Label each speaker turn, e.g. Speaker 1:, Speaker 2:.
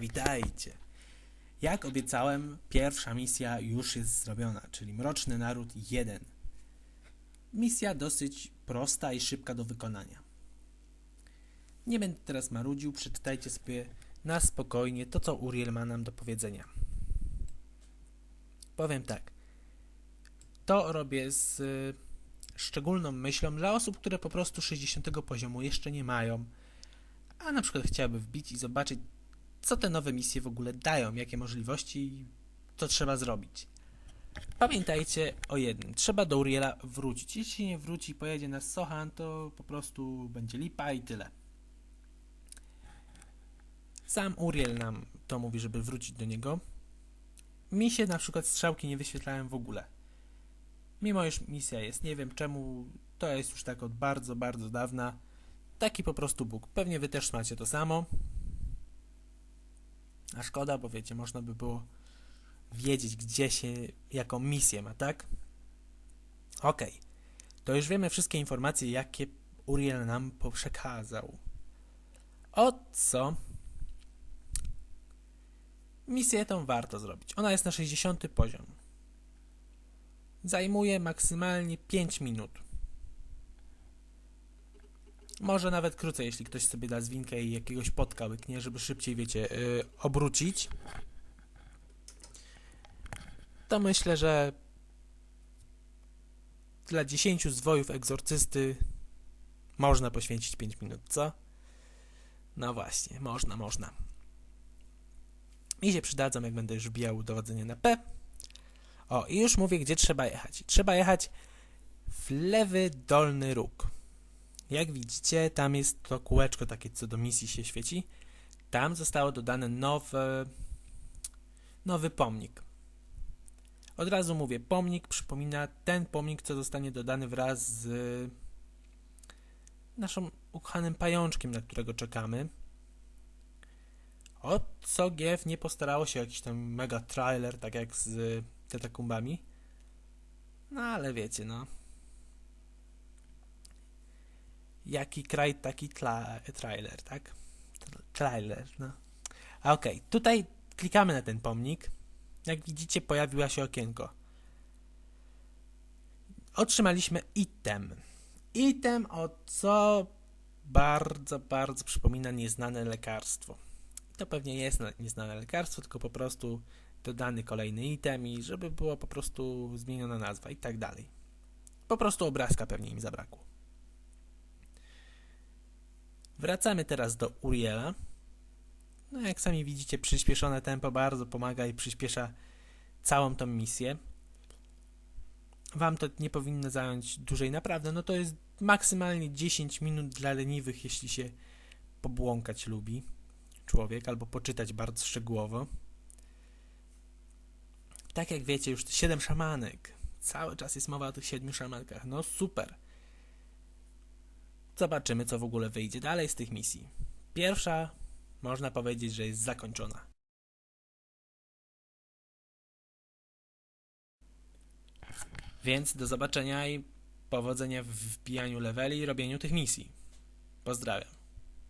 Speaker 1: Witajcie. Jak obiecałem, pierwsza misja już jest zrobiona, czyli Mroczny Naród 1. Misja dosyć prosta i szybka do wykonania. Nie będę teraz marudził, przeczytajcie sobie na spokojnie to, co Uriel ma nam do powiedzenia. Powiem tak. To robię z y, szczególną myślą dla osób, które po prostu 60 poziomu jeszcze nie mają, a na przykład chciałyby wbić i zobaczyć, co te nowe misje w ogóle dają, jakie możliwości i co trzeba zrobić. Pamiętajcie o jednym, trzeba do Uriela wrócić. Jeśli nie wróci, pojedzie na Sohan, to po prostu będzie lipa i tyle. Sam Uriel nam to mówi, żeby wrócić do niego. Mi się na przykład strzałki nie wyświetlałem w ogóle. Mimo iż misja jest, nie wiem czemu, to jest już tak od bardzo, bardzo dawna. Taki po prostu Bóg. Pewnie wy też macie to samo. A szkoda, bo wiecie, można by było wiedzieć, gdzie się, jaką misję ma, tak? Okej. To już wiemy wszystkie informacje, jakie Uriel nam przekazał. O co? Misję tą warto zrobić. Ona jest na 60 poziom. Zajmuje maksymalnie 5 minut. Może nawet krócej, jeśli ktoś sobie da zwinkę i jakiegoś potka łyknie, żeby szybciej, wiecie, yy, obrócić. To myślę, że dla 10 zwojów egzorcysty można poświęcić 5 minut, co? No właśnie, można, można. Mi się przydadzą, jak będę już wbijał dowodzenie na P. O, i już mówię, gdzie trzeba jechać. Trzeba jechać w lewy dolny róg. Jak widzicie, tam jest to kółeczko takie, co do misji się świeci. Tam zostało dodane nowe, nowy pomnik. Od razu mówię, pomnik przypomina ten pomnik, co zostanie dodany wraz z naszym ukochanym pajączkiem, na którego czekamy. O co GF nie postarało się jakiś tam mega trailer, tak jak z katakumbami. No ale wiecie, no. Jaki kraj, taki tla, trailer, tak? Tr- Trailer, no. Okej, tutaj klikamy na ten pomnik. Jak widzicie, pojawiła się okienko. Otrzymaliśmy item. Item, o co bardzo, bardzo przypomina nieznane lekarstwo. To pewnie jest na- nieznane lekarstwo, tylko po prostu dodany kolejny item i żeby była po prostu zmieniona nazwa i tak dalej. Po prostu obrazka pewnie im zabrakło. Wracamy teraz do Uriela. No jak sami widzicie, przyspieszone tempo bardzo pomaga i przyspiesza całą tą misję. Wam to nie powinno zająć dłużej, naprawdę. No to jest maksymalnie 10 minut dla leniwych, jeśli się pobłąkać lubi człowiek, albo poczytać bardzo szczegółowo. Tak jak wiecie, już 7 szamanek. Cały czas jest mowa o tych 7 szamankach. No super. Zobaczymy, co w ogóle wyjdzie dalej z tych misji. Pierwsza, można powiedzieć, że jest zakończona. Więc do zobaczenia i powodzenia w wbijaniu leveli i robieniu tych misji. Pozdrawiam.